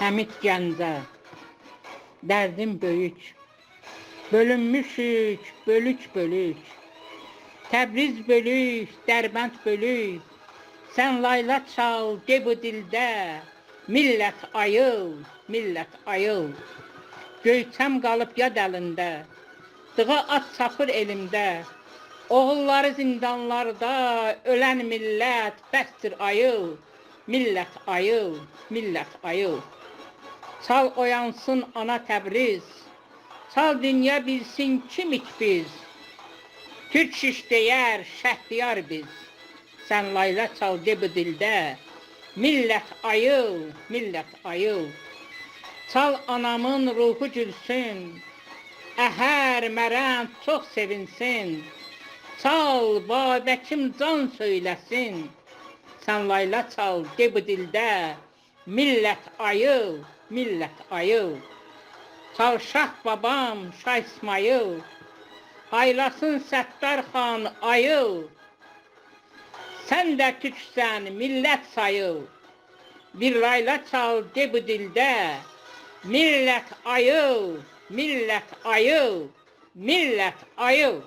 Həmid Gəncə, dərdim böyük. Bölünmüşük, bölük bölük. Təbriz bölük, Dərbənd bölük. Sən layla çal, de bu dildə. Millət ayıl, millət ayıl. Göyçəm qalıb yad əlində. Dığa at çapır elimdə. Oğulları zindanlarda ölən millət bəsdir ayıl. Millət ayıl, millət ayıl. Çal oyansın ana Təbriz. Çal dünya bilsin kimik biz. Türk şiş deyər, şəhriyar biz. Sən layla çal de bu dildə. Millət ayıl, millət ayıl. Çal anamın ruhu gülsün. Əhər mərəm çox sevinsin. Çal babəkim can söyləsin. Sən layla çal de bu dildə. Millət ayıl, millət ayıl. Çal şah babam, şah İsmayıl. Haylasın Səttar xan ayıl. Sən də türksən, millət sayıl. Bir layla çal de bu dildə. Millət ayıl, millət ayıl, millət ayıl.